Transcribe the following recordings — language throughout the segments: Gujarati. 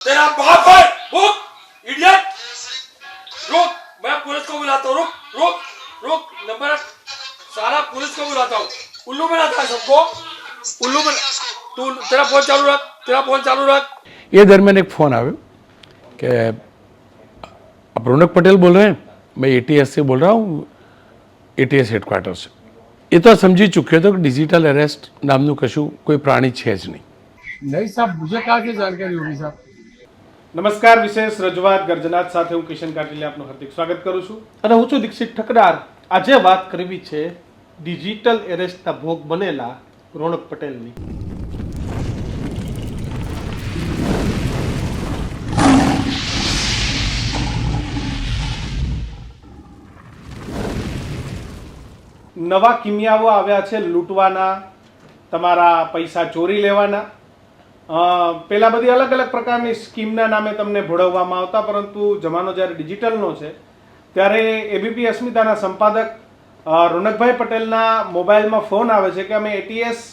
तेरा बाप है रुक इडियट रुक मैं पुलिस को बुलाता हूँ रुक रुक रुक नंबर सारा पुलिस को बुलाता हूँ उल्लू बनाता है सबको उल्लू बना तू तेरा फोन चालू रख तेरा फोन चालू रख ये दरमियान एक फ़ोन આવ્યો કે आप रौनक पटेल बोल रहे हैं मैं एटीएस से बोल रहा हूँ एटीएस हेडक्वार्टर से એ તો સમજી ચૂક્યો હતો કે ડિજિટલ અરેસ્ટ નામનું કશું કોઈ પ્રાણી છે જ નહીં नहीं साहब मुझे कहाँ से जानकारी होगी साहब નમસ્કાર, વિશેષ રજૂઆત ગર્જનાથ સાથે હું કિશન કાટીલે આપનું હાર્દિક સ્વાગત કરું છું. અને હું છું દીક્ષિત ઠકરાર. આજે વાત કરવી છે ડિજિટલ એરેસ્ટના ભોગ બનેલા રોણક પટેલની. નવા કિમિયાઓ આવ્યા છે, લૂંટવાના, તમારા પૈસા ચોરી લેવાના. પેલા બધી અલગ અલગ પ્રકારની સ્કીમના નામે તમને ભોળવવામાં આવતા, પરંતુ જમાનો જ્યારે ડિજિટલનો છે, ત્યારે એબીપી અસ્મિતાના સંપાદક રોનકભાઈ પટેલના મોબાઈલમાં ફોન આવે છે કે અમે એટીએસ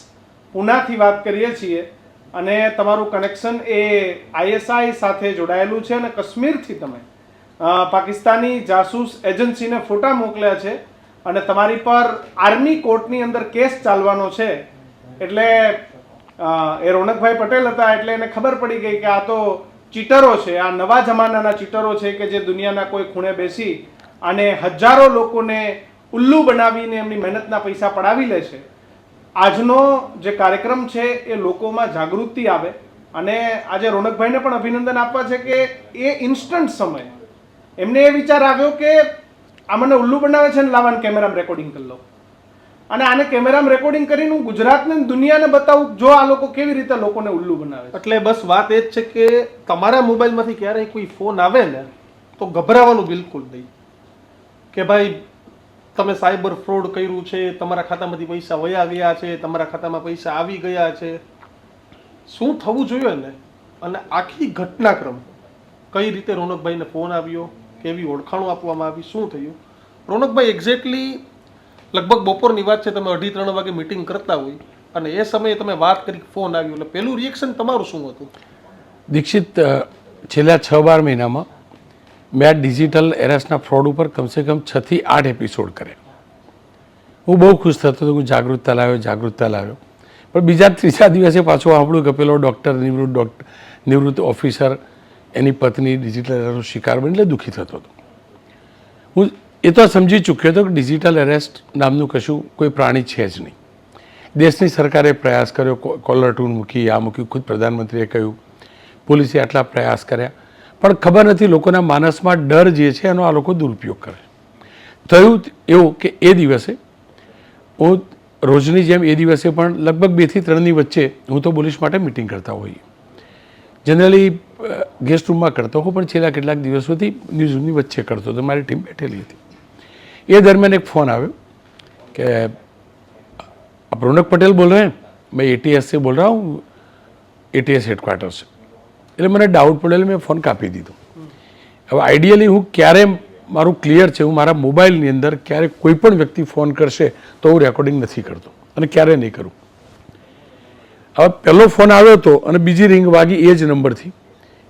પુનાથી વાત કરીએ છીએ અને તમારું કનેક્શન એ આઈએસઆઈ સાથે જોડાયેલું છે અને કાશ્મીરથી તમે પાકિસ્તાની જાસૂસ એજન્સીને ફોટા મોકલ્યા છે અને તમારી પર આર્મી કોર્ટની અંદર કેસ ચાલવાનો છે. એટલે એ રોનકભાઈ પટેલ હતા એટલે એને ખબર પડી ગઈ કે આ તો ચીટરો છે, આ નવા જમાનાના ચીટરો છે કે જે દુનિયાના કોઈ ખૂણે બેસી અને હજારો લોકોને ઉલ્લુ બનાવીને એમની મહેનતના પૈસા પડાવી લે છે. આજનો જે કાર્યક્રમ છે એ લોકોમાં જાગૃતિ આવે અને આજે રોનકભાઈને પણ અભિનંદન આપવા છે કે એ ઇન્સ્ટન્ટ સમય એમને એ વિચાર આવ્યો કે આ મને ઉલ્લુ બનાવે છે ને લાવવાનું કેમેરામાં રેકોર્ડિંગ કરી લઉં. અને આને કેમેરામાં રેકોર્ડિંગ કરીને હું ગુજરાતને દુનિયાને બતાવું જો આ લોકો કેવી રીતે લોકોને ઉલ્લુ બનાવે એટલે બસ વાત એ જ છે કે તમારા મોબાઈલમાંથી ક્યારેય કોઈ ફોન આવે ને, તો ગભરાવાનું બિલકુલ નહીં. કે ભાઈ, તમે સાયબર ફ્રોડ કર્યું છે, તમારા ખાતામાંથી પૈસા વયા ગયા છે, તમારા ખાતામાં પૈસા આવી ગયા છે. શું થવું જોઈએ ને? અને આખી ઘટનાક્રમ, કઈ રીતે રોનકભાઈને ફોન આવ્યો, કેવી ઓળખાણો આપવામાં આવી, શું થયું? રોનકભાઈ એક્ઝેક્ટલી લગભગ બપોરની વાત છે, તમે અઢી ત્રણ વાગે મિટિંગ કરતા હોય અને એ સમયે તમે વાત કરી ફોન આવ્યો. એટલે પહેલું રિએક્શન તમારું શું હતું? દીક્ષિત છેલ્લા છ બાર મહિનામાં મેં આ ડિજિટલ એરેસ્ટના ફ્રોડ ઉપર કમસે કમ છથી આઠ એપિસોડ કર્યા. હું બહુ ખુશ થતો હતો, હું જાગૃતતા લાવ્યો જાગૃતતા લાવ્યો. પણ બીજા ત્રીજા દિવસે પાછું સાંભળ્યું કે પેલો ડૉક્ટર નિવૃત્ત ડૉક્ટર નિવૃત્ત ઓફિસર એની પત્ની ડિજિટલ એરેસ્ટનો શિકાર બની એટલે દુઃખી થતો હતો. હું એ તો સમજી ચૂક્યો હતો કે ડિજિટલ એરેસ્ટ નામનું કશું કોઈ પ્રાણી છે જ નહીં. દેશની સરકારે પ્રયાસ કર્યો કોલર ટૂન મૂકી, આ મૂક્યું, ખુદ પ્રધાનમંત્રીએ કહ્યું. પોલીસે આટલા પ્રયાસ કર્યા. પણ ખબર નથી લોકોના માનસમાં ડર જે છે એનો આ લોકો દુરુપયોગ કરે. થયું એવું કે એ દિવસે, હું રોજની જેમ એ દિવસે પણ લગભગ બેથી ત્રણની વચ્ચે હું તો પોલીસ માટે મિટિંગ કરતા હોઈએ. જનરલી ગેસ્ટ રૂમમાં કરતો હોઉં પણ છેલ્લા કેટલાક દિવસોથી ન્યૂઝની વચ્ચે કરતો હતો. મારી ટીમ બેઠેલી હતી. એ દરમિયાન એક ફોન આવ્યો કે आप रौनक पटेल बोल रहे हैं मैं एटीएस से बोल रहा हूँ एटीएस हेडक्वार्टर से એટલે મને ડાઉટ પડેલો મેં ફોન કાપી દીધો હવે આઈડિયલી હું ક્યારે મારું ક્લિયર છે હું મારા મોબાઈલની અંદર ક્યારે કોઈ પણ વ્યક્તિ ફોન કરશે તો હું રેકોર્ડિંગ નથી કરતો અને ક્યારે નહીં કરું હવે પહેલો ફોન આવ્યો હતો અને બીજી રિંગ વાગી એ જ નંબરથી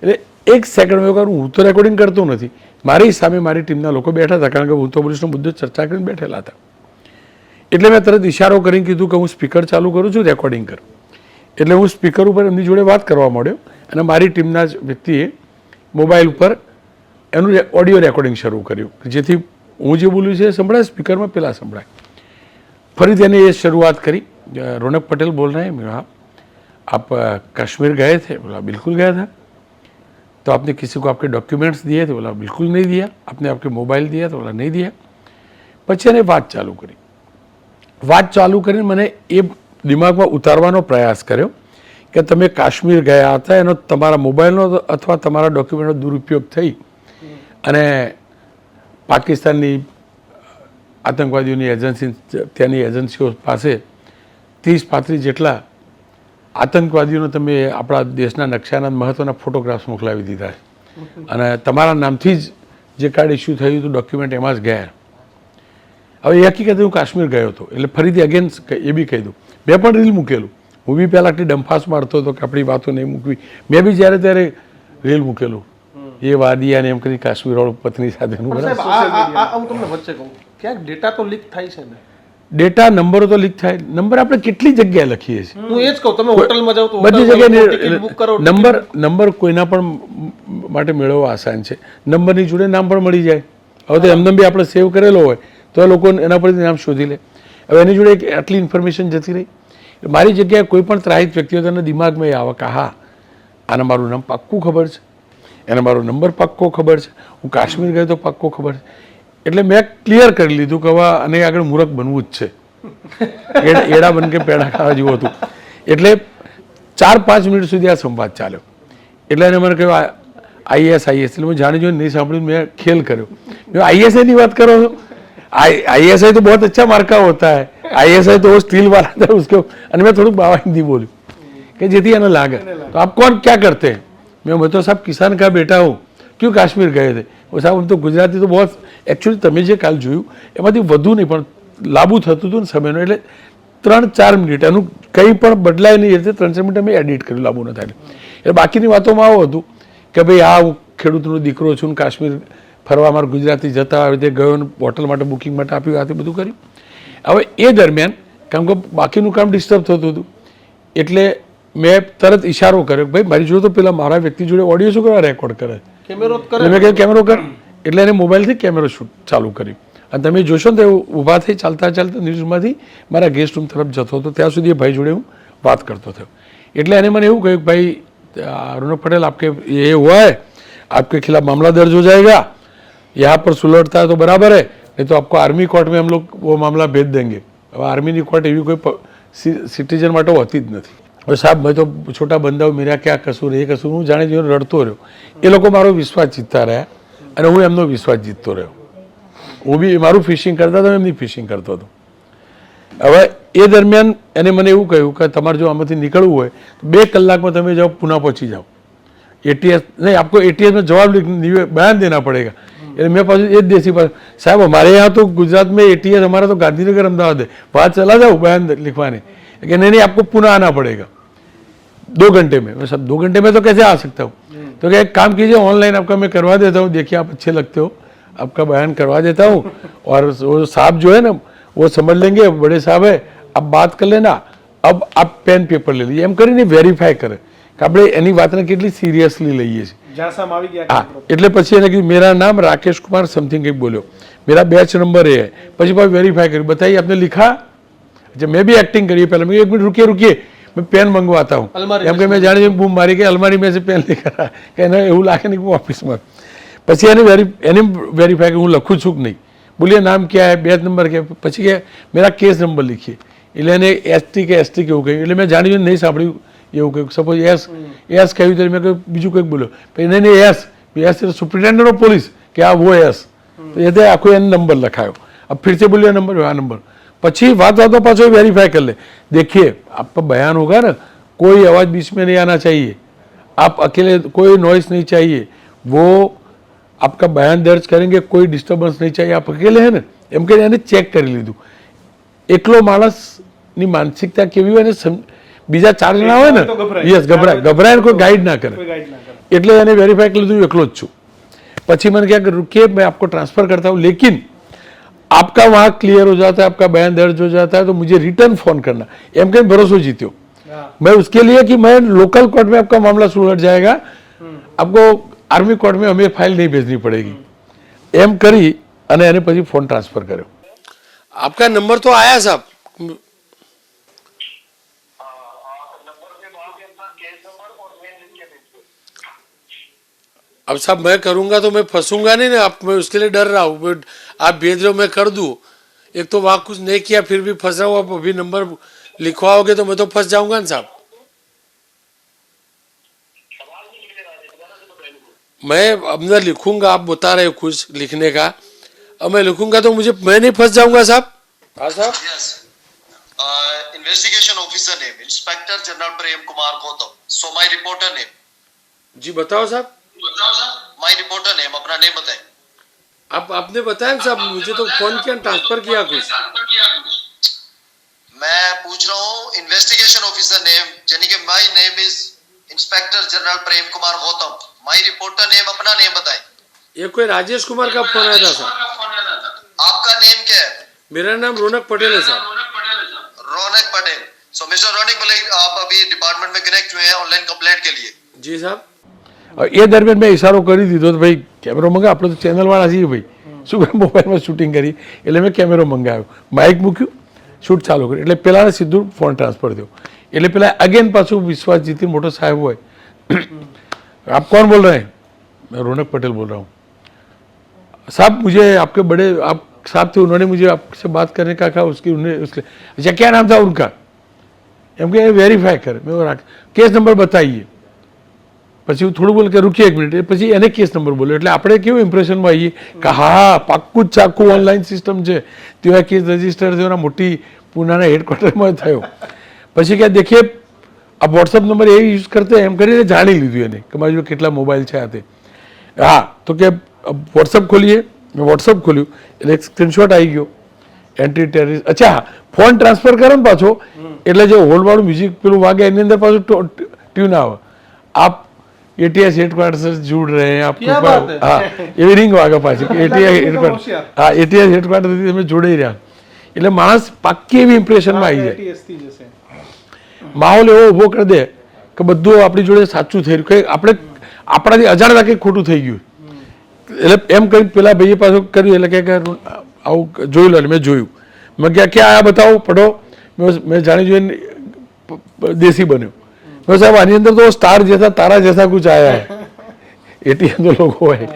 એટલે એક સેકન્ડ મેં હું તો રેકોર્ડિંગ કરતો નથી. મારી સામે મારી ટીમના લોકો બેઠા હતા, કારણ કે હું તો પોલીસનો મુદ્દો ચર્ચા કરીને બેઠેલા હતા. એટલે મેં તરત ઇશારો કરીને કીધું કે હું સ્પીકર ચાલુ કરું છું રેકોર્ડિંગ કરું. એટલે હું સ્પીકર ઉપર એમની જોડે વાત કરવા માંડ્યો અને મારી ટીમના જ વ્યક્તિએ મોબાઈલ ઉપર એનું ઓડિયો રેકોર્ડિંગ શરૂ કર્યું, જેથી હું જે બોલ્યું છે એ સંભળાય સ્પીકરમાં પહેલાં સંભળાય. ફરી તેને એ શરૂઆત કરી. રોનક પટેલ બોલ રહ્યા મેં હા. આપ કાશ્મીર ગયા થે બોલા બિલકુલ ગયા હતા? तो आपने किसी को आपके डॉक्यूमेंट्स दिए थे बोला बिल्कुल नहीं दिया आपने आपके मोबाइल दिया तो बोला नहीं दिया પછી એને વાત ચાલુ કરી વાત ચાલુ કરીને મને એ દિમાગમાં ઉતારવાનો પ્રયાસ કર્યો કે તમે કાશ્મીર ગયા હતા એનો તમારા મોબાઈલનો અથવા તમારા ડોક્યુમેન્ટનો દુરુપયોગ થઈ અને પાકિસ્તાનની આતંકવાદીઓની એજન્સી ત્યાંની એજન્સીઓ પાસે ત્રીસ પાંત્રીસ જેટલા આતંકવાદીઓનો તમે આપણા દેશના નકશાના મહત્ત્વના ફોટોગ્રાફ્સ મોકલાવી દીધા છે. અને તમારા નામથી જ જે કાર્ડ ઇસ્યુ થયું હતું ડોક્યુમેન્ટ એમાં જ ગયા. હવે એ હકીકતે હું કાશ્મીર ગયો હતો એટલે ફરીથી અગેન એ બી કહી દઉં. મેં પણ રીલ મૂકેલું. હું બી પહેલાં આટલી ડંફાસ મારતો હતો કે આપણી વાતો નહીં મૂકવી. મેં બી જ્યારે ત્યારે રીલ મૂકેલું. એ વાદી અને એમ કરી કાશ્મીર વાળો પત્ની સાથેનું હું તમને વચ્ચે કહું. ક્યાંક ડેટા તો લીક થાય છે ને. ડેટા નંબરો તો લીક થાય. નંબર આપણે કેટલી જગ્યાએ લખીએ છીએ? હું એ જ કહું તમે હોટલમાં જાવ તો બધી જગ્યાએ નંબર નંબર કોઈના પણ માટે મેળવવો આસાન છે. નંબરની જોડે નામ પણ મળી જાય. હવે તો એમને બી આપણે સેવ કરેલો હોય તો એ લોકો એના પરથી નામ શોધી લે. હવે એની જોડે એક આટલી ઇન્ફોર્મેશન જતી રહી. મારી જગ્યાએ કોઈ પણ ત્રાહિત વ્યક્તિ હોય તો એના દિમાગમાં એ આવે કે હા આને મારું નામ પાક્કું ખબર છે. એને મારો નંબર પાક્કો ખબર છે. હું કાશ્મીર ગયો તો પાક્કો ખબર છે. એટલે મેં ક્લિયર કરી લીધું કે હવે આને આગળ મૂરખ બનવું જ છે એડા એડા બન કે પેડા ખાવા જેવું હતું એટલે ચાર પાંચ મિનિટ સુધી આ સંવાદ ચાલ્યો એટલે એને મને કહ્યું આઈએસ આઈએસ એટલે હું જાણી જોઈને નહીં સાંભળ્યું મેં ખેલ કર્યો મેં આઈએસઆઈ ની વાત કરો છો आईएसआई तो बहुत अच्छा मार्का होता है आईएसआई तो वो स्टील वाला था उसके અને મેં થોડુંક બાવા હિન્દી બોલ્યું કે જેથી એને લાગે તો આપ કોણ क्या करते हैं मैं मैं तो साहब किसान का बेटा हूँ क्यों काश्मीर गए थे वो साहब हम तो ગુજરાતી તો બહુ એકચ્યુઅલી તમે જે કાલ જોયું એમાંથી વધુ નહીં પણ લાંબુ થતું હતું ને સમયનું એટલે ત્રણ ચાર મિનિટ. એનું કંઈ પણ બદલાય નહીં એટલે રીતે ત્રણ ચાર મિનિટ અમે એડિટ કર્યું લાંબુ ન થાય. એટલે બાકીની વાતોમાં આવું હતું કે ભાઈ આ હું ખેડૂતનો દીકરો છું ને કાશ્મીર ફરવા મારે ગુજરાતી જતા આવી રીતે ગયો ને હોટલ માટે બુકિંગ માટે આપ્યું આ બધું કર્યું. હવે એ દરમિયાન કેમ કે બાકીનું કામ ડિસ્ટર્બ થતું હતું એટલે મેં તરત ઇશારો કર્યો ભાઈ મારી જોડે તો પેલા મારા વ્યક્તિ જોડે ઓડિયો શું કરવા રેકોર્ડ કરે? કેમેરો કરે. મેં કહ્યું કેમેરો કર. એટલે એને મોબાઈલથી કેમેરો શૂટ ચાલુ કર્યું અને તમે જોશો ને તો એ ઊભા થઈ ચાલતા ચાલતા ન્યૂઝમાંથી મારા ગેસ્ટ રૂમ તરફ જતો હતો ત્યાં સુધી એ ભાઈ જોડે હું વાત કરતો થયો એટલે એને મને એવું કહ્યું કે ભાઈ आ, रोनक पटेल आपके ये हुआ है आपके खिलाफ मामला दर्ज हो जाएगा यहाँ पर सुलझता है तो बराबर है नहीं तो आपको आर्मी कोर्ट में हम लोग वो मामला भेज देंगे હવે આર્મીની કોર્ટ એવી કોઈ સિટીઝન માટે હોતી જ નથી હવે સાહેબ મેં તો છોટા બંધાઓ મેરા ક્યાં કસૂર એ કસૂર હું જાણે જોઈને રડતો રહ્યો એ લોકો મારો વિશ્વાસ જીતતા રહ્યા અને હું એમનો વિશ્વાસ જીતતો રહ્યો હું બી મારું ફિશિંગ કરતા હતો એમની ફિશિંગ કરતો હતો હવે એ દરમિયાન એને મને એવું કહ્યું કે તમારે જો આમાંથી નીકળવું હોય તો બે કલાકમાં તમે જાઓ પુના પહોંચી જાઓ एटीएस नहीं आपको एटीएस में जवाब लिख निवे- बयान देना पड़ेगा એટલે મેં પાછું એ જ દેશી પાછું સાહેબ हमारे यहाँ तो गुजरात में एटीएस हमारा तो गांधीनगर अहमदाबाद है वहाँ चला जाओ बयान लिखवाने कि नहीं नहीं आपको पुनः आना पड़ेगा दो घंटे में मैं सब दो घंटे में तो कैसे आ सकता हूँ तो क्या एक काम कीजिए ऑनलाइन आपका मैं करवा देता हूँ देखिए आप अच्छे लगते हो आपका बयान करवा देता हूँ और वो साहब जो है ना वो समझ लेंगे बड़े साहब है आप बात कर लेना अब आप पेन पेपर ले लीजिए એમ કરીને વેરીફાઈ કરે કે આપણે એની વાતને કેટલી સિરિયસલી લઈએ છીએ ઝાંસામાં આવી ગયા હા એટલે પછી એને કીધું મેરા નામ राकेश कुमार समथिंग કંઈક બોલ્યો मेरा बैच नंबर ये है પછી પાછું વેરીફાઈ કર્યું बताइए आपने लिखा अच्छा मैं भी एक्टिंग करी पहले मैं एक मिनट रुकिए रुकिए मैं पेन मंगवाता हूँ अलमारी એમ કે મેં જાણી બૂમ મારી કે અલમારી મેં से पेन लेकर आया કે એને એવું લાગે નહીં કે હું ઓફિસમાં પછી એને વેરી એને વેરીફાઈ કે હું લખું છું કે નહીં બોલીએ નામ ક્યાં હે બેચ નંબર કે પછી કે મેરા કેસ નંબર લીખીએ એટલે એને એસટી કે એસટી કેવું કહ્યું એટલે મેં જાણી જોઈને નહીં સાંભળ્યું એવું કહ્યું સપોઝ એસ એસ કહ્યું તો મેં કહ્યું બીજું કંઈક બોલ્યો પછી નહીં નહીં S S superintendent of police કે આ वो એસ તો એ તો આખો એને નંબર લખાયો अब फिर से बोलिए नंबर हाँ नंबर પછી વાત વાતો પાછો वेरीफाई कर ले देखिए आपका बयान होगा ना कोई आवाज़ बीच में नहीं आना चाहिए। आप अकेले कोई नॉइस नहीं चाहिए। वो आपका बयान दर्ज करेंगे कोई डिस्टर्बेंस नहीं चाहिए। आप अकेले हैं ना एम के यानी चेक कर लीधु एक मानस मानसिकता के भी बीजा चार जना हुआ ना। यस गभरा गभरा कोई गाइड ना करें। एट्ले वेरीफाई कर। लीजिए एक छू पी मैंने क्या रुके मैं आपको ट्रांसफ़र करता हूँ। लेकिन आपका वहाँ क्लियर हो जाता है आपका बयान दर्ज हो जाता है तो मुझे रिटर्न फोन करना एम के भरोसा जीत्यो હા मैं उसके लिए कि मैं लोकल कोर्ट में आपका मामला सुलझ जाएगा आपको आर्मी कोर्ट में हमें फाइल नहीं भेजनी पड़ेगी एम કરી અને એને પછી ફોન ટ્રાન્સફર કર્યો આપકા નંબર તો આયા સાહેબ अब साहब मैं करूँगा तो मैं फंसूँगा नहीं ना आप मैं उसके लिए डर रहा हूँ। आप भेज रहे हो मैं कर दूँ। एक तो वहाँ कुछ नहीं किया फिर भी फंस रहा हूँ। आप अभी नंबर लिखवाओगे तो मैं तो फंस जाऊँगा ना साहब। मैं अंदर लिखूँगा आप बता रहे हो कुछ लिखने का। अब मैं लिखूँगा तो मुझे मैं नहीं फंस जाऊँगा साहब। हाँ साहब? Yes. Uh, investigation officer name, Inspector General Prem Kumar Gautam. So my reporter name. जी बताओ साहब My reporter name, अपना नेम बताएँ. आप आपने बताया साहब मुझे तो फ़ोन किया ट्रांसफ़र किया कुछ। मैं पूछ रहा हूँ इन्वेस्टिगेशन ऑफिसर नेम यानी कि my name is inspector general Prem Kumar Gautam my reporter name अपना नेम बताएँ। ये कोई राजेश कुमार का फ़ोन आया था सर। आपका नेम क्या है? मेरा नाम रौनक पटेल है sir. Raunak Patel so mister Raunak Patel. आप अभी डिपार्टमेंट में कनेक्ट हुए हैं ऑनलाइन कंप्लेंट के लिए। जी साहब। એ દરમિયાન મેં ઇશારો કરી દીધો તો ભાઈ કેમેરો મંગાવ આપણે તો ચેનલવાળા છીએ ભાઈ શું કરે મોબાઈલમાં શૂટિંગ કરી એટલે મેં કેમેરો મંગાવ્યો માઇક મૂક્યું શૂટ ચાલુ કર્યું એટલે પેલાને સીધું ફોન ટ્રાન્સફર થયો એટલે પેલા અગેન પાછું વિશ્વાસ જીતી મોટો સાહેબ હોય आप कौन बोल रहे हैं मैं रौनक पटेल बोल रहा हूँ साहब मुझे आपके बड़े आप साहब थे उन्होंने मुझे आपसे बात करने का कहा उसकी उन्हें उसके अच्छा क्या नाम था उनका એમ કે વેરીફાઈ કરે મેં રાખ કેસ નંબર બતાવીએ પછી હું થોડું બોલ કે રૂકીએ એક મિનિટ. પછી એને કેસ નંબર બોલ્યો. એટલે આપણે કેવું ઇમ્પ્રેશનમાં આવીએ કે હા પાક્કું જ ચાકું ઓનલાઈન સિસ્ટમ છે. તેવા કેસ રજિસ્ટર થયો મોટી પૂનાના હેડક્વાર્ટરમાં થયો. પછી કે દેખીએ આ વોટ્સઅપ નંબર એ યુઝ કરતા એમ કરીને જાણી લીધું એને કે મારી જોડે કેટલા મોબાઈલ છે આ તે. હા તો કે વોટ્સઅપ ખોલીએ. મેં વોટ્સઅપ ખોલ્યું. એટલે એક સ્ક્રીનશોટ આવી ગયો. એન્ટી ટેરિસ અચ્છા હા ફોન ટ્રાન્સફર કરો ને પાછો. એટલે જે હોલવાળું મ્યુઝિક પેલું વાગે એની અંદર પાછું ટ્યુન આવે. આપ એટીએસ હેડક્વાર્ટર से जुड़ रहे हैं आपके क्या ऊपर बात है? હા એવી રિંગ વાગે પાછી એટીએસ હેડક્વાર્ટર હોશિયાર. હા એટીએસ હેડક્વાર્ટર થી તમે જોડાઈ રહ્યા એટલે માણસ પાક્કી એવી ઇમ્પ્રેશનમાં આવી જાય ATS થી જશે માહોલ એવો ઊભો કરી દે કે બધું આપણી જોડે સાચું થઈ રહ્યું કે આપણે આપણાથી અજાણતા કંઈક ખોટું થઈ ગયું એટલે એમ કરી પેલા ભાઈએ પાછું કર્યું એટલે કે કે આવું જોઈ લો એટલે મેં જોયું મેં ક્યાં ક્યાં આયા બતાવો પઢો મેં મેં જાણી જોઈને પ- પ- દેશી બન્યો તો સાહેબ આની અંદર તો સ્ટાર જૈસા તારા જૈસા કુછ આયા है एटीएम जो लोग हुए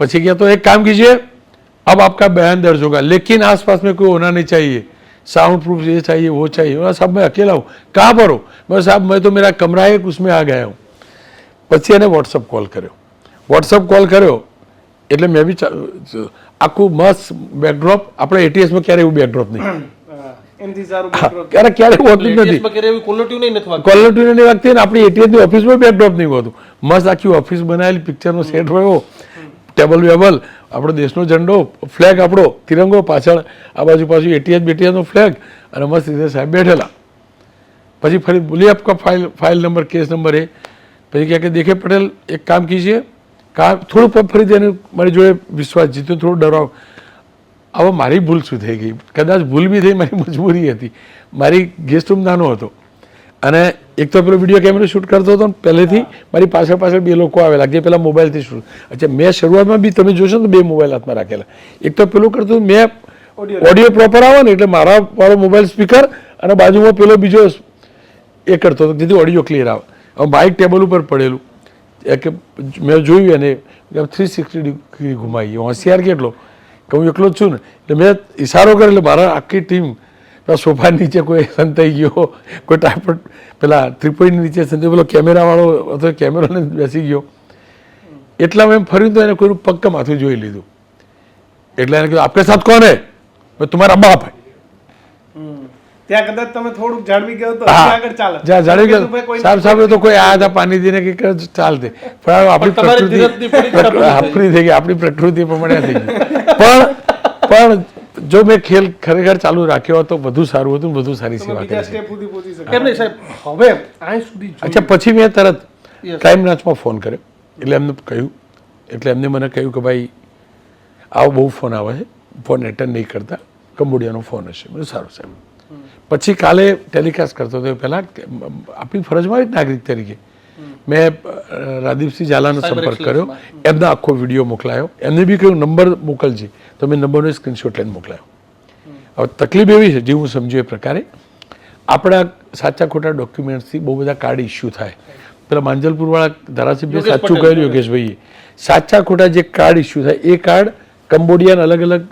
પછી क्या तो एक काम कीजिए अब आपका बयान दर्ज होगा लेकिन आसपास में कोई होना नहीं चाहिए साउंड प्रूफ ये चाहिए वो चाहिए और साहब मैं अकेला हूँ कहाँ पर हो मैं साहब मैं तो मेरा कमरा है उसमें आ गया हूँ પછી એને વોટ્સઅપ કોલ કર્યો વોટ્સઅપ કોલ કર્યો એટલે મેં બી આખું મસ્ત બેકડ્રોપ આપણે એટીએસમાં ક્યારેય એવું બેકડ્રોપ નહીં હા, એનથી સારું હા, backdrop. ક્યારે ક્યારે હોતું જ નથી. ATS નહીં ને આપણી એટીએમની ઓફિસમાં બેકડ્રોપ નહીં હોતું. મસ્ત આખી ઓફિસ બનાવેલી પિક્ચરનો સેટ હોય ટેબલ વેબલ આપણો દેશનો ઝંડો ફ્લેગ આપણો તિરંગો પાછળ આ બાજુ પાછું એટીએસ બેટીએસનો ફ્લેગ અને મસ્ત રીતે સાહેબ બેઠેલા. પછી ફરી બોલી આપકા file file number case number એ. પછી ક્યાં કે દેખે પટેલ એક કામ કીજીએ. કામ થોડું ફરી ફરીથી એને મારી જોડે વિશ્વાસ જીત્યો થોડું ડરાવ હવે મારી ભૂલ શું થઈ ગઈ? કદાચ ભૂલ બી થઈ મારી મજબૂરી હતી. મારી ગેસ્ટ રૂમ નાનો હતો. અને એક તો પેલો વીડિયો કેમેરો શૂટ કરતો હતો ને પહેલેથી મારી પાછળ પાછળ બે લોકો આવેલા જે પેલા મોબાઈલથી શૂટ અચ્છા મેં શરૂઆતમાં બી તમે જોશો ને તો બે મોબાઈલ હાથમાં રાખેલા. એક તો પેલું કરતું મેં ઓડિયો પ્રોપર આવે ને એટલે મારા વાળો મોબાઈલ સ્પીકર અને બાજુમાં પેલો બીજો એ કરતો હતો જેથી ઓડિયો ક્લિયર આવે. હવે માઇક ટેબલ ઉપર પડેલું. કે મેં જોયું એને થ્રી સિક્સટી ડિગ્રી ઘુમાવી હોશિયાર કેટલો? કે હું એકલો જ છું ને? એટલે મેં ઇશારો કર્યો, એટલે મારા આખી ટીમ સોફા નીચે કોઈ સંતાઈ ગયો, કોઈ ટાઈપડ પેલા ત્રિપોઈની નીચે સંતાઈ પેલો કેમેરાવાળો હતો કેમેરાને બેસી ગયો. એટલામાં એમ ફર્યું તો એને કોઈનું પક્કા માથું જોઈ લીધું. એટલે એને કીધું આપણે સાથ કોને મેં તમારા બાપ ત્યાં કદાચ તમે થોડુંક જાળવી ગયો તો આગળ ચાલે. જ્યાં જાળવી ગયો. કોઈ સાહેબ સાહેબ તો કોઈ આયા હતા પાણી દીને કે ચાલતે. પણ આપણી પણ પ્રકૃતિ પૂરી થઈ ગઈ આપણી પ્રકૃતિ પ્રમાણે આ થઈ ગઈ. પણ પણ જો મેં ખેલ ખરેખર ચાલુ રાખ્યો હતો બધું વધુ સારું હતું બધું વધુ સારી સેવા કરી. કેમ નહીં સાહેબ હવે આ સુધી અચ્છા પછી મેં તરત. ક્રાઇમ બ્રાન્ચમાં ફોન કર્યો. એટલે એમને કહ્યું એટલે એમને મને કહ્યું કે ભાઈ આવો બહુ ફોન આવે છે. ફોન એટેન્ડ નહીં કરતા. કંબોડિયાનો ફોન હશે. બધું સારું સાહેબ. પછી કાલે ટેલિકાસ્ટ કરતો હતો પહેલાં આપણી ફરજમાં જ નાગરિક તરીકે. મેં રાદીપસિંહ ઝાલાનો સંપર્ક કર્યો. એમના આખો વીડિયો મોકલાયો. એમને બી કહ્યું નંબર મોકલજે. તો મેં નંબરનો સ્ક્રીનશોટ લઈને મોકલાયો. હવે તકલીફ એવી છે જે હું સમજ્યું એ પ્રકારે. આપણા સાચા ખોટા ડોક્યુમેન્ટ્સથી બહુ બધા કાર્ડ ઇસ્યુ થાય. પેલા માંજલપુરવાળા ધારાસભ્ય સાચું કહ્યું યોગેશભાઈએ. સાચા ખોટા જે કાર્ડ ઇસ્યુ થાય એ કાર્ડ કંબોડિયાના અલગ અલગ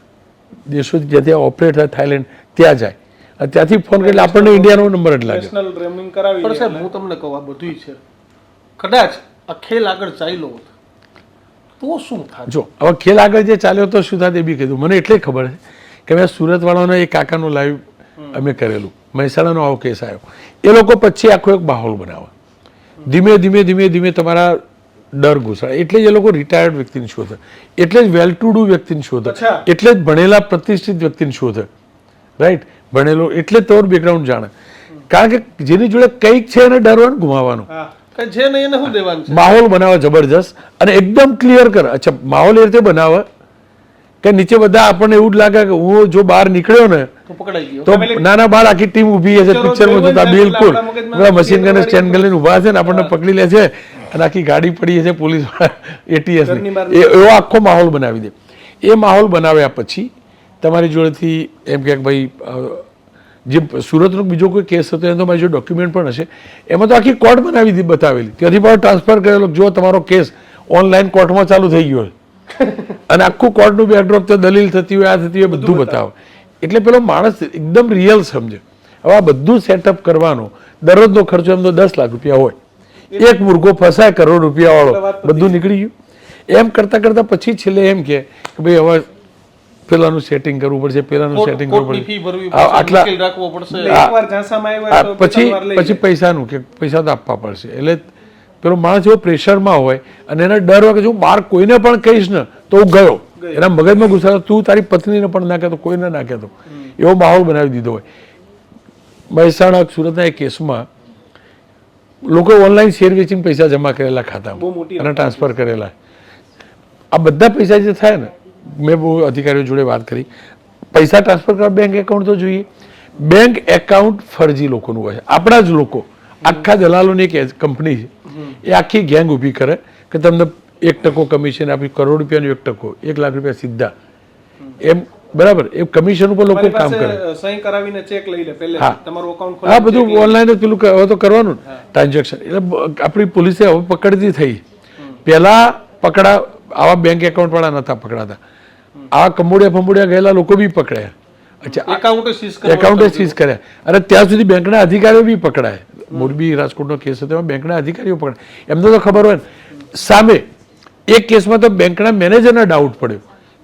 દેશો જ્યાં ત્યાં ઓપરેટ થાય થાઈલેન્ડ ત્યાં જાય. ત્યાંથી ફોન કરે એટલે આપણને ઇન્ડિયાનો નંબર જ લાગે. નેશનલ ડ્રેમિંગ કરાવી પણ સાહેબ હું તમને કહું આ બધું છે. કદાચ આ ખેલ આગળ ચાલ્યો હોત તો શું થાય? જો હવે ખેલ આગળ જે ચાલ્યો તો શું થાય એ બી કીધું. મને એટલે ખબર છે કે મેં સુરતવાળાનો એક કાકાનું લાઈવ અમે કરેલું. મહેસાણાનો આવો કેસ આવ્યો. એ લોકો પછી આખો એક માહોલ બનાવે. ધીમે ધીમે ધીમે ધીમે તમારા ડર ઘૂસાડે એટલે જ એ લોકો રિટાયર્ડ વ્યક્તિને શોધે એટલે જ વેલ ટુ ડુ વ્યક્તિને શોધે. એટલે જ ભણેલા પ્રતિષ્ઠિત વ્યક્તિને શોધે રાઈટ ભણેલો એટલે જ બેકગ્રાઉન્ડ જાણે. કારણ કે જેની જોડે કંઈક છે એને ડરવાનું ગુમાવવાનું. જે નહીં એને શું દેવાનું માહોલ બનાવે જબરજસ્ત અને એકદમ ક્લિયર કર. અચ્છા માહોલ એ રીતે બનાવે કે નીચે બધા આપણને એવું જ લાગે કે હું જો બહાર નીકળ્યો ને તો તો નાના બાર આખી ટીમ ઊભી છે પિક્ચરો પિક્ચરમાં જોતા બિલકુલ. મશીન ગન સ્ટેન્ડ કરીને ઊભા છે ને આપણને પકડી લે છે અને આખી ગાડી પડી છે પોલીસ એટીએસ ઘરની બહાર એવો આખો માહોલ બનાવી દે. એ માહોલ બનાવ્યા પછી તમારી જોડેથી એમ કે ભાઈ જે સુરતનો બીજો કોઈ કેસ હતો એનો મારી જો ડોક્યુમેન્ટ પણ હશે. એમાં તો આખી કોર્ટ બનાવી દી બતાવેલી. ત્યાંથી પણ ટ્રાન્સફર કરેલો જો તમારો કેસ ઓનલાઈન કોર્ટમાં ચાલુ થઈ ગયો અને આખું કોર્ટનું બેકડ્રોપ તો દલીલ થતી હોય આ થતી હોય બધું બતાવે. એટલે પેલો માણસ એકદમ રિયલ સમજે. હવે આ બધું સેટઅપ કરવાનો દરરોજનો ખર્ચો એમનો દસ લાખ રૂપિયા હોય. એક મુર્ગો ફસાય કરોડ રૂપિયાવાળો બધું નીકળી ગયું. એમ કરતાં કરતાં પછી છેલ્લે એમ કે ભાઈ હવે પેલાનું સેટિંગ કરવું પડશે પેલાનું સેટિંગ કરવું કોર્ટની ફી ભરવી પડશે આટલા રાખવો પડશે. એટલે એકવાર ઝાંસામાં આવ્યો આ તો પછી પછી પૈસાનું કે પૈસા તો આપવા પડશે. એટલે પેલો માણસ એવો પ્રેશરમાં હોય અને એને ડર હોય કે જો હું બહાર કોઈને પણ કહીશ ને તો હું ગયો. એના મગજમાં ગુસ્સા તું તારી પત્નીને પણ ના કહેતો કોઈને ના કહેતો. એવો માહોલ બનાવી દીધો હોય. મહેસાણા સુરતના એક કેસમાં લોકો ઓનલાઈન શેર વેચીને પૈસા જમા કરેલા ખાતા ખાતામાં અને ટ્રાન્સફર કરેલા. આ બધા પૈસા જે થાય ને મેં બહુ અધિકારીઓ જોડે વાત કરી. પૈસા ટ્રાન્સફર કરવા બેંક એકાઉન્ટ તો જોઈએ. બેંક એકાઉન્ટ ફરજી લોકોનું હોય છે. આપણા જ લોકો. આખા દલાલોની એક કંપની છે. એ આખી ગેંગ ઊભી કરે કે તમને એક ટકો કમિશન આપી કરોડ રૂપિયાનો એક ટકો એક લાખ રૂપિયા સીધા. એમ બરાબર? એ કમિશન ઉપર લોકો કામ કરે. સહી કરાવીને ચેક લઈ લે પહેલે. હા. તમારું અકાઉન્ટ હા બધું ઓનલાઈન જ પેલું હવે તો કરવાનું ટ્રાન્ઝેક્શન એટલે આપણી પોલીસે હવે પકડતી થઈ. પહેલા પકડા આવા બેંક એકાઉન્ટ વાળા નતા પકડાતા. આવા કમોડિયા ફંબોડિયા ગયેલા લોકો બી પકડાયા અચ્છા એકાઉન્ટ સીઝ કર્યા. અને ત્યાં સુધી બેંકના અધિકારીઓ બી પકડાય. મોરબી રાજકોટનો કેસ હતો એમાં બેંકના અધિકારીઓ પકડાય. એમને તો ખબર હોય ને. સામે એક કેસમાં તો બેંકના મેનેજરને ડાઉટ પડ્યો.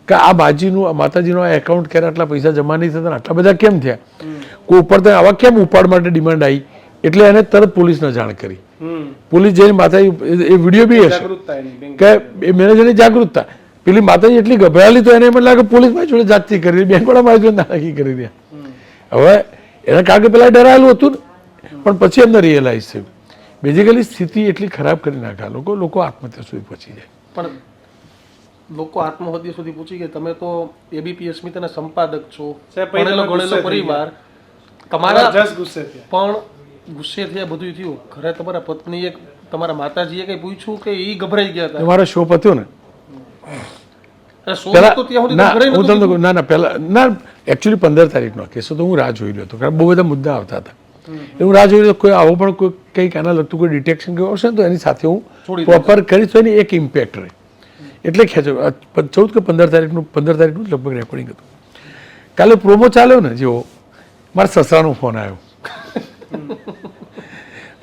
કે આ બાજીનું આ માતાજીનું આ એકાઉન્ટ ક્યારે આટલા પૈસા જમા નહીં થતા આટલા બધા કેમ થયા? કોઈ ઉપર તો આવા કેમ ઉપાડ માટે ડિમાન્ડ આવી એટલે એને તરત પોલીસને જાણ કરી. પોલીસ જઈને માતાજી એ વીડિયો બી હશે. કે એ મેનેજરની જાગૃતતા. પેલી માતાજી એટલી ગભરાયેલી તો એને એમ લાગે પોલીસ મારી જોડે જાતથી કરી બેંકવાળા મારી જોડે નાણાકી કરી રહ્યા. હવે એને કારણ કે પેલા ડરાયેલું હતું ને પણ પછી એમને રિયલાઇઝ થયું. બેઝિકલી સ્થિતિ એટલી ખરાબ કરી નાખ્યા લોકો લોકો આત્મહત્યા સુધી પહોંચી જાય. પણ લોકો આત્મહત્યા સુધી પૂછી ગયા. તમે તો એબીપી અસ્મિતાના સંપાદક છો. ભણેલો ગણેલો પરિવાર. તમારા જસ ગુસ્સે પણ ગુસ્સે થયા બધું થયું. ઘરે તમારા પત્નીએ તમારા માતાજીએ કઈ પૂછ્યું કે એ ગભરાઈ ગયા હતા? મારો શો પત્યો ને? ના ના પહેલા ના એકચ્યુઅલી પંદર તારીખનો કેસ હતો હું રાહ જોઈ રહ્યો હતો કારણ બહુ બધા મુદ્દા આવતા હતા. એટલે હું રાહ જોઈ રહ્યો કોઈ આવો પણ કોઈ કંઈક આના લગતું કોઈ ડિટેક્શન કે આવશે ને તો એની સાથે હું પ્રોપર કરીશ તો એની એક ઇમ્પેક્ટ રહે. એટલે ખેંચો ચૌદ કે પંદર તારીખનું પંદર તારીખનું લગભગ રેકોર્ડિંગ હતું. કાલે પ્રોમો ચાલ્યો ને જેવો મારા સસરાનો ફોન આવ્યો.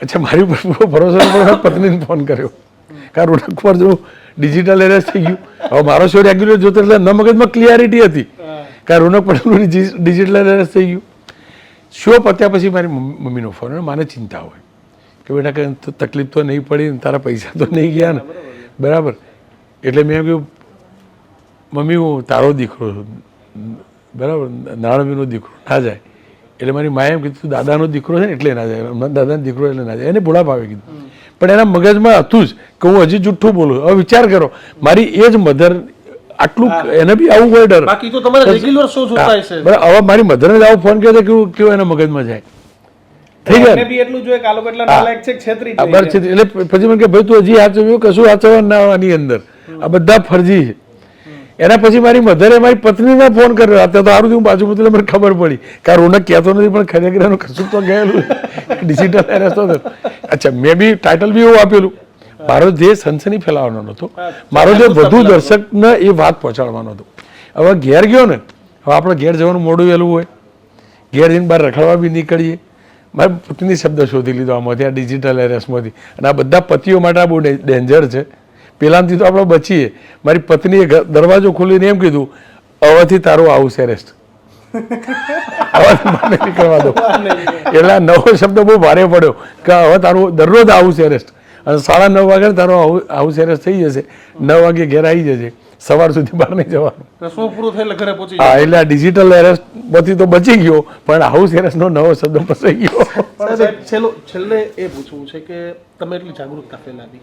અચ્છા મારી ઉપર ભરોસો પત્નીને ફોન કર્યો. કારણ રોડક પર જો ડિજિટલ એરેસ્ટ થઈ ગયું. હવે મારો શો રેગ્યુલર જોતો એટલે ન મગજમાં ક્લિયરિટી હતી. કે રોનક પટેલનું ડિજિટલ એરેસ્ટ થઈ ગયું. શો પત્યા પછી મારી મમ્મી- મમ્મીનો ફોન મને ચિંતા હોય. કે બેટા કે તકલીફ તો નહીં પડી ને તારા પૈસા તો નહીં ગયા ને. બરાબર એટલે મેં કહ્યું મમ્મી હું તારો દીકરો છું. બરાબર. નાણામીનો દીકરો ના જાય. એટલે મારી માએ એમ કીધું દાદાનો દીકરો છે ને એટલે ના જાય. દાદાનો દીકરો એટલે ના જાય. એને ભોળા ભાવે કીધું. પણ એના મગજમાં હતું જ કે હું હજી જુઠ્ઠું બોલું હવે વિચાર કરો મારી એ જ મધર આટલું એને બી આવું હોય ડર. બાકી તો તમારે રેગ્યુલર શો જોતા હશે. બરાબર હવે મારી મધરને જ આવો ફોન કર્યો કેવું કેવું એના મગજમાં જાય. થઈ ગયા બી એટલું જોઈએ નાલાયક છે છેતરી પછી મને કે ભાઈ તું હજી સાચવ્યું કશું સાચવવાનું ના આની અંદર. આ બધા ફરજી છે. એના પછી મારી મધરે મારી પત્નીને ફોન કર્યો. અત્યારે તો સારું થયું બાજુ એટલે મને ખબર પડી. કારણ રોનક કહેતો નથી પણ ખરેખર એનું કશું તો ગયેલું ડિજિટલ એરેસ્ટ હતો અચ્છા મેં બી ટાઇટલ બી એવું આપેલું. મારો જે સનસની ફેલાવવાનો નહોતો. મારો જે વધુ દર્શકને એ વાત પહોંચાડવાનો હતો. હવે ઘેર ગયો ને હવે આપણે ઘેર જવાનું મોડું વહેલું હોય. ઘેર જઈને બહાર રખડવા બી નીકળીએ. મારે પત્ની શબ્દ શોધી લીધો આમાંથી આ ડિજિટલ એરેસ્ટમાંથી અને આ બધા પતિઓ માટે આ બહુ ડેન્જર છે. પેલાથી તો આપણે બચીએ. મારી પત્નીએ દરવાજો ખોલીને એમ કીધું હવેથી તારું આવશે એરેસ્ટ હવે નીકળવા દો. એટલે નવો શબ્દ બહુ ભારે પડ્યો કે હવે તારું દરરોજ આવશે એરેસ્ટ અને સાડા નવ વાગે તારો હાઉ- હાઉસ એરેસ્ટ થઈ જશે. નવ વાગે ઘેર આવી જશે સવાર સુધી બહાર નહીં જવાનું. ને પૂરું થાય ઘરે પહોંચી હા એટલે આ ડિજિટલ એરેસ્ટ બધી તો બચી ગયો પણ હાઉસ એરેસ્ટનો નવો શબ્દ ફસાઈ ગયો. છેલ્લો છેલ્લે એ પૂછવું છે કે તમે એટલી જાગૃતતા ફેલાવી?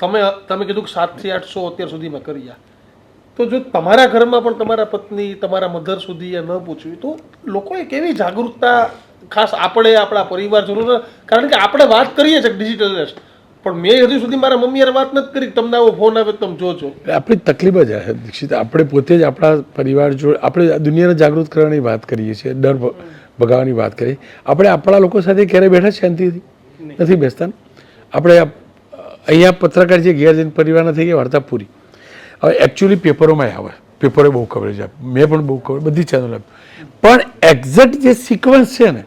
તમે તમે કીધું કે સાતથી આઠસો અત્યાર સુધીમાં કર્યા તો જો તમારા ઘરમાં પણ તમારા પત્ની તમારા મધર સુધી એ ન પૂછ્યું તો લોકોએ કેવી જાગૃતતા ખાસ આપણે આપણા પરિવારજનો કારણ કે આપણે વાત કરીએ છીએ ડિજિટલ પણ મેં હજી સુધી મારા મમ્મી યાર વાત નથી કરી તમને આવો ફોન આવે તો તમે જોજો. આપણી તકલીફ જ છે દીક્ષિત. આપણે પોતે જ આપણા પરિવાર જોડે આપણે દુનિયાને જાગૃત કરવાની વાત કરીએ છીએ ડર ભગાવાની ભગાવવાની વાત કરીએ. આપણે આપણા લોકો સાથે ક્યારે બેઠા શાંતિથી? નથી બેસતા આપણે આ- અહીંયા પત્રકાર જે ગયા જઈને પરિવારના થઈ ગયા વાર્તા પૂરી હવે એકચ્યુઅલી પેપરોમાં આવે. પેપરે બહુ કવરેજ આપે. મેં પણ બહુ કવરેજ બધી ચેનલ આપી. પણ એક્ઝેક્ટ જે સિક્વન્સ છે ને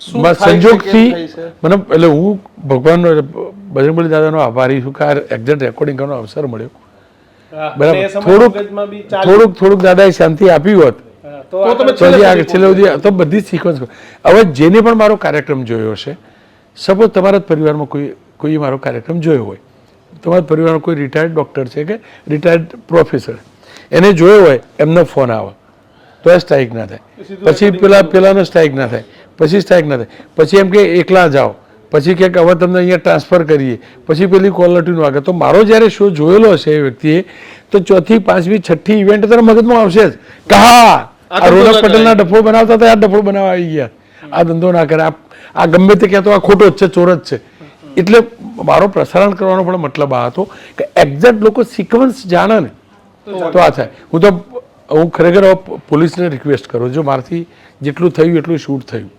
છે, સંજોગથી મને એટલે હું ભગવાનનો બજરંગબલી દાદાનો આભારી છું કે આ એક્ઝેક્ટ રેકોર્ડિંગ કરવાનો અવસર મળ્યો. બરાબર. થોડુંક. થોડુંક થોડુંક દાદાએ શાંતિ આપી હોત છેલ્લે સુધી તો બધી જ સિક્વન્સ હવે જેને પણ મારો કાર્યક્રમ જોયો હશે સપોઝ તમારા જ પરિવારમાં કોઈ કોઈ મારો કાર્યક્રમ જોયો હોય. તમારા પરિવારમાં કોઈ રિટાયર્ડ ડૉક્ટર છે કે રિટાયર્ડ પ્રોફેસર એને જોયો હોય એમનો ફોન આવે. તો એ સ્ટ્રાઇક ના થાય. પછી પેલા પેલાનો સ્ટ્રાઇક ના થાય. પછી સ્ટ્રાઇક ના થાય. પછી એમ કે એકલા જાઓ. પછી કે હવે તમને અહીંયા ટ્રાન્સફર કરીએ. પછી પેલી કોલર ટ્યુન વાગે તો મારો જ્યારે શો જોયેલો હશે એ વ્યક્તિએ તો ચોથી પાંચમી છઠ્ઠી ઇવેન્ટ તારા મગજમાં આવશે જ. કે હા આ રોનક પટેલના ડફો બનાવતા હતા આ ડફો બનાવવા આવી ગયા. આ ધંધો ના કરે. આ આ ગમે તે કહેતો આ ખોટો જ છે ચોર જ છે. એટલે મારો પ્રસારણ કરવાનો પણ મતલબ આ હતો કે એક્ઝેક્ટ લોકો સિક્વન્સ જાણે ને તો આ થાય. હું તો હું ખરેખર પોલીસને રિક્વેસ્ટ કરું જો મારાથી જેટલું થયું એટલું શૂટ થયું.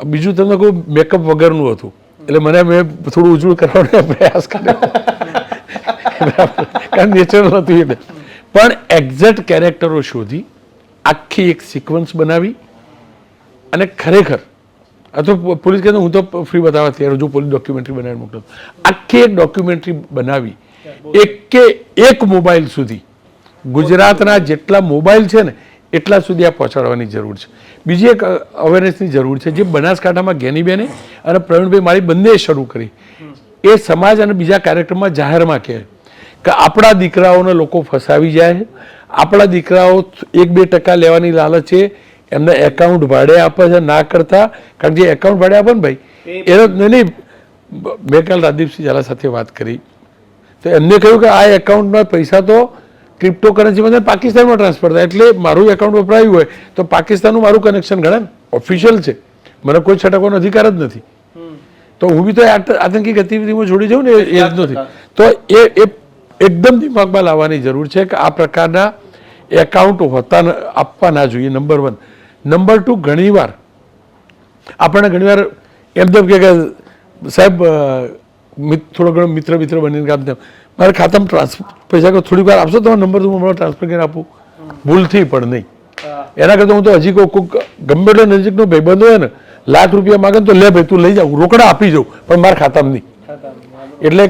બીજું તમને કહું મેકઅપ વગરનું હતું. એટલે મને મેં થોડું ઉજળું કરવાનો પ્રયાસ કર્યો. કારણ નેચરલ હતું એટલે પણ એક્ઝેક્ટ કેરેક્ટરો શોધી આખી એક સિક્વન્સ બનાવી અને ખરેખર તો પોલીસ કહેતો હું તો ફ્રી બતાવવા તૈયાર છું. જો પોલીસ ડોક્યુમેન્ટરી બનાવીને મોકલો. આખી એક ડોક્યુમેન્ટરી બનાવી. એક કે એક મોબાઈલ સુધી. ગુજરાતના જેટલા મોબાઈલ છે ને, એટલા સુધી આ પહોંચાડવાની જરૂર છે. બીજી એક અવેરનેસની જરૂર છે, જે બનાસકાંઠામાં ગેનીબેને અને પ્રવીણભાઈ મારી બંને શરૂ કરી. એ સમાજ અને બીજા કાર્યક્રમમાં જાહેરમાં કહે કે આપણા દીકરાઓને લોકો ફસાવી જાય આપણા દીકરાઓ એક બે ટકા લેવાની લાલચે એમને એકાઉન્ટ ભાડે આપે છે ના કરતા કારણ કે એકાઉન્ટ ભાડે આપે ને ભાઈ એનો નહીં નહીં મેં કાલ રાજદીપસિંહ ઝાલા સાથે વાત કરી. તો એમને કહ્યું કે આ એકાઉન્ટના પૈસા તો ક્રિપ્ટો કરન્સીમાં પાકિસ્તાનમાં ટ્રાન્સફર થાય એટલે મારું એકાઉન્ટ વપરાયું હોય તો પાકિસ્તાનનું મારું કનેક્શન ગણે ઓફિશિયલ છે. મને કોઈ છટકવાનો અધિકાર જ નથી. તો હું બી તો આત- આતંકી ગતિવિધિમાં જોડી જાઉં ને એ જ નથી. તો એ એ એકદમ દિમાગમાં લાવવાની જરૂર છે કે આ પ્રકારના એકાઉન્ટ હોતા આપવા ના જોઈએ નંબર વન નંબર ટુ ઘણીવાર આપણને ઘણીવાર એમ તેમ કે સાહેબ થોડો ઘણો મિત્ર મિત્ર બનીને કામ તેમ. મારા ખાતામાં ટ્રાન્સફર પૈસા કહો થોડીક વાર આપશો તમારો નંબર તો હું હમણાં ટ્રાન્સફર કરીને આપું. ભૂલથી પણ નહીં. એના કરતાં હું તો હજી કોઈ કોઈક ગમે એટલો નજીકનો ભાઈબંધ હોય ને લાખ રૂપિયા માગે ને તો લે ભાઈ તું લઈ જાઉં રોકડા આપી જાઉં પણ મારા ખાતામાં નહીં. એટલે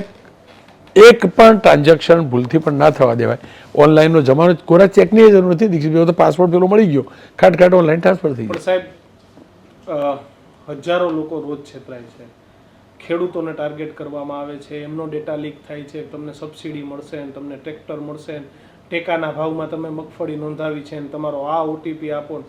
એક પણ ટ્રાન્ઝેક્શન ભૂલથી પણ ના થવા દેવાય. ઓનલાઈનનો જમાનો કોરા ચેકની જરૂર નથી. દીક્ષિતભાઈ તો પાસપોર્ટ પેલો મળી ગયો. ખાટ ખાટ ઓનલાઈન ટ્રાન્સફર થઈ પણ સાહેબ હજારો લોકો રોજ છેતરાય છે. ખેડૂતોને ટાર્ગેટ કરવામાં આવે છે, એમનો ડેટા લીક થાય છે, તમને સબસિડી મળશે તમને ટ્રેક્ટર મળશે. ટેકાના ભાવમાં તમે મગફળી નોંધાવી છે ને તમારો આ ઓટીપી આપો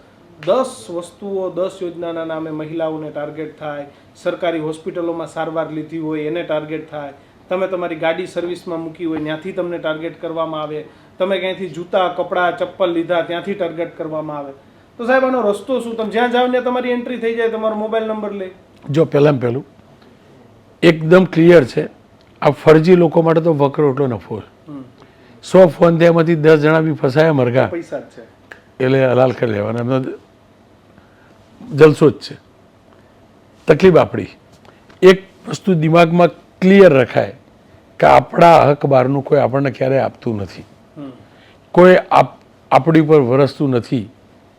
દસ વસ્તુઓ, દસ યોજનાના નામે મહિલાઓને ટાર્ગેટ થાય. સરકારી હોસ્પિટલોમાં સારવાર લીધી હોય એને ટાર્ગેટ થાય. તમે તમારી ગાડી સર્વિસમાં મૂકી હોય ત્યાંથી તમને ટાર્ગેટ કરવામાં આવે. તમે ક્યાંયથી જૂતા કપડાં ચપ્પલ લીધા ત્યાંથી ટાર્ગેટ કરવામાં આવે. તો સાહેબ આનો રસ્તો શું? તમે જ્યાં જાઓ ને તમારી એન્ટ્રી થઈ જાય તમારો મોબાઈલ નંબર લે. જો પહેલાં પહેલું એકદમ ક્લિયર છે આ ફરજી લોકો માટે તો વકરો એટલો નફો સો ફોન તેમાંથી દસ જણા બી ફસાયા મરઘા. પૈસા જ છે. એટલે હલાલ કરી લેવાના. એમનો જલસો જ છે. તકલીફ આપણી. એક વસ્તુ દિમાગમાં ક્લિયર રખાય. કે આપણા હક બહારનું કોઈ આપણને ક્યારેય આપતું નથી. કોઈ આપ, આપણી ઉપર વરસતું નથી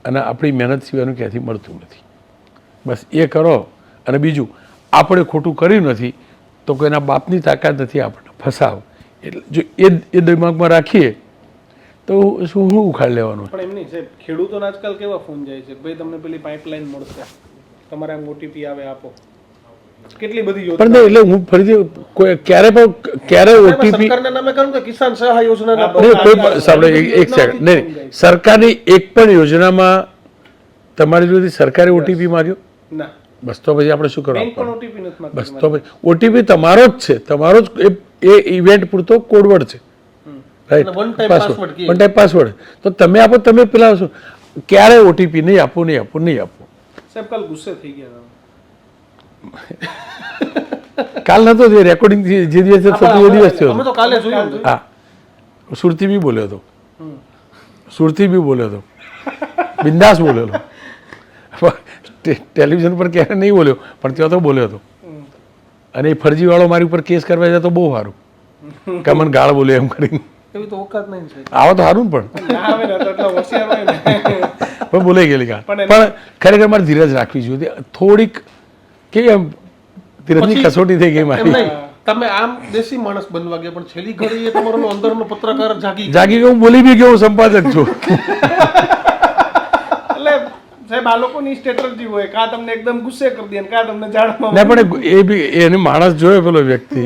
અને આપણી મહેનત સિવાયનું ક્યાંથી મળતું નથી. બસ એ કરો અને બીજું, આપણે ખોટું કર્યું નથી તો કોઈના બાપની તાકાત નથી આપણને ફસાવ. એટલે જો એ એ દિમાગમાં રાખીએ તો શું શું ઉખાડ લેવાનું? પણ એમ નહીં, સાહેબ, ખેડૂતોને આજકાલ કેવા ફોન જાય છે? ભાઈ, તમને પેલી પાઇપલાઇન મળશે. તમારે આમ ઓટીપી આવે, આપો. કેટલી બધી પણ એટલે હું ફરીથી કોઈ ક્યારે પણ ક્યારે ઓટીપી સરકારના નામે કહ્યું કે કિસાન સહાય યોજનાના કોઈ સાંભળો એક- સેકન્ડ નહીં. સરકારની એક પણ યોજનામાં તમારી જોડે સરકારે ઓટીપી માંગ્યો? ના. બસ તો પછી આપણે શું કરવા બેંક પણ ઓટીપી નથી બસ તો પછી ઓટીપી તમારો જ છે. તમારો જ એ ઇવેન્ટ પૂરતો કોડવર્ડ છે. Right password one time password તો તમે આપો તમે પેલા ક્યારે ઓટીપી નહીં આપો નહીં આપો નહીં આપો. સાહેબ કાલ ગુસ્સે થઈ ગયા. કાલ નતો જે રેકોર્ડિંગ જે દિવસે થતું એ દિવસ થયો તો કાલે જોયું હા. સુરતી બી બોલ્યો હતો. સુરતી બી બોલ્યો હતો. બિંદાસ બોલ્યો હતો. ટેલિવિઝન પર ક્યારે નહીં બોલ્યો પણ ત્યાં તો બોલ્યો હતો. અને એ ફરજીવાળો મારી ઉપર કેસ કરવા જાય તો બહુ સારું. કે મને ગાળ બોલ્યો એમ કરીને. આવો તો સારું પણ. પણ બોલાઈ ગયેલી ગાળ. પણ ખરેખર મારે ધીરજ રાખવી જોઈએ. થોડીક કેવી એમ ધીરજની કસોટી થઈ ગઈ એમ મારી. તમે આમ દેશી માણસ બનવા ગયા પણ છેલ્લી ઘડી એ તમારો અંદરનો પત્રકાર જાગી જાગી ગયો હું બોલી બી ગયો હું સંપાદક છું. એટલે સાહેબ આ લોકોની સ્ટ્રેટેજી હોય કા તમને એકદમ ગુસ્સે કરી દે કા તમને જાણવા ના પણ એ બી એને માણસ જોયો પેલો વ્યક્તિ.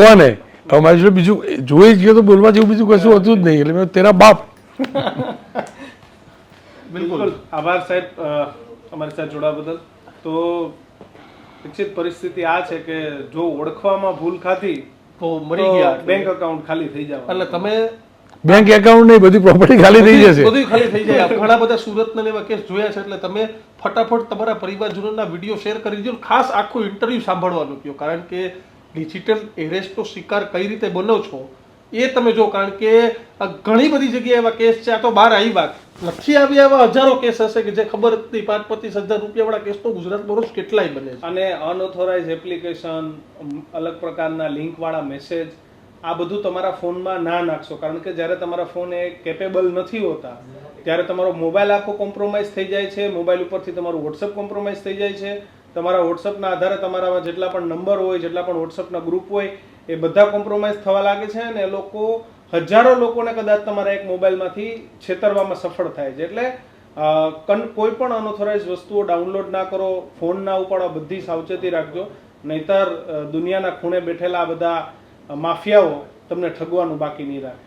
કોને? હવે મારી જોડે બીજું જોઈ જ ગયો તો બોલવા જેવું બીજું કશું હતું જ નહીં. એટલે મેં તેરા બાપ. બિલકુલ. આભાર સાહેબ અમારી સાથે જોડાવા બદલ. તો વિકસિત પરિસ્થિતિ આ છે કે જો ઓળખવામાં ભૂલ ખાધી તો મરી ગયા. બેંક એકાઉન્ટ ખાલી થઈ જાય એટલે તમે બેંક એકાઉન્ટ નહીં બધી પ્રોપર્ટી ખાલી થઈ જશે. બધી ખાલી થઈ જાય. ઘણા બધા સુરતના ને એવા કેસ જોયા છે એટલે તમે ફટાફટ તમારા પરિવારજનોના વીડિયો શેર કરી દીધો ખાસ આખું ઇન્ટરવ્યુ સાંભળવાનું કયો. કારણ કે ડિજિટલ એરેસ્ટનો શિકાર કઈ રીતે બનો છો એ તમે જો, કારણ કે ઘણી બધી જગ્યાએ એવા કેસ છે, આ તો બહાર આવી વાત. નથી આવ્યા એવા હજારો કેસ હશે કે જે ખબર હતી પાંચ, પચીસ હજાર રૂપિયાવાળા કેસ તો ગુજરાતમાં રોજ કેટલાય બને છે. અને અનઓથોરાઇઝ એપ્લિકેશન, અલગ પ્રકારના લિંકવાળા મેસેજ, આ બધું તમારા ફોનમાં ના નાખશો. કારણ કે જ્યારે તમારા ફોન એ કેપેબલ નથી હોતા, ત્યારે તમારો મોબાઈલ આખો કોમ્પ્રોમાઇઝ થઈ જાય છે, મોબાઈલ ઉપરથી તમારું વોટ્સઅપ કોમ્પ્રોમાઇઝ થઈ જાય છે. તમારા વોટ્સઅપના આધારે તમારામાં જેટલા પણ નંબર હોય, જેટલા પણ વોટ્સઅપના ગ્રુપ હોય એ બધા કોમ્પ્રોમાઇઝ થવા લાગે છે અને લોકો હજારો લોકોને કદાચ તમારા એક મોબાઈલમાંથી છેતરવામાં સફળ થાય છે. એટલે કોઈ પણ અનઓથોરાઇઝ વસ્તુઓ ડાઉનલોડ ના કરો ફોન ના ઉપાડો બધી સાવચેતી રાખજો. નહીતર દુનિયાના ખૂણે બેઠેલા બધા માફિયાઓ તમને ઠગવાનું બાકી નહીં રાખે.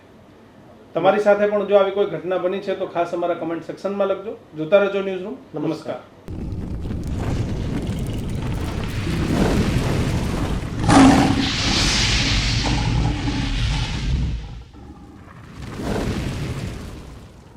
તમારી સાથે પણ જો આવી કોઈ ઘટના બની છે તો ખાસ અમારા કમેન્ટ સેક્શનમાં લખજો. જોતા રહેજો ન્યૂઝ રૂમ નમસ્કાર.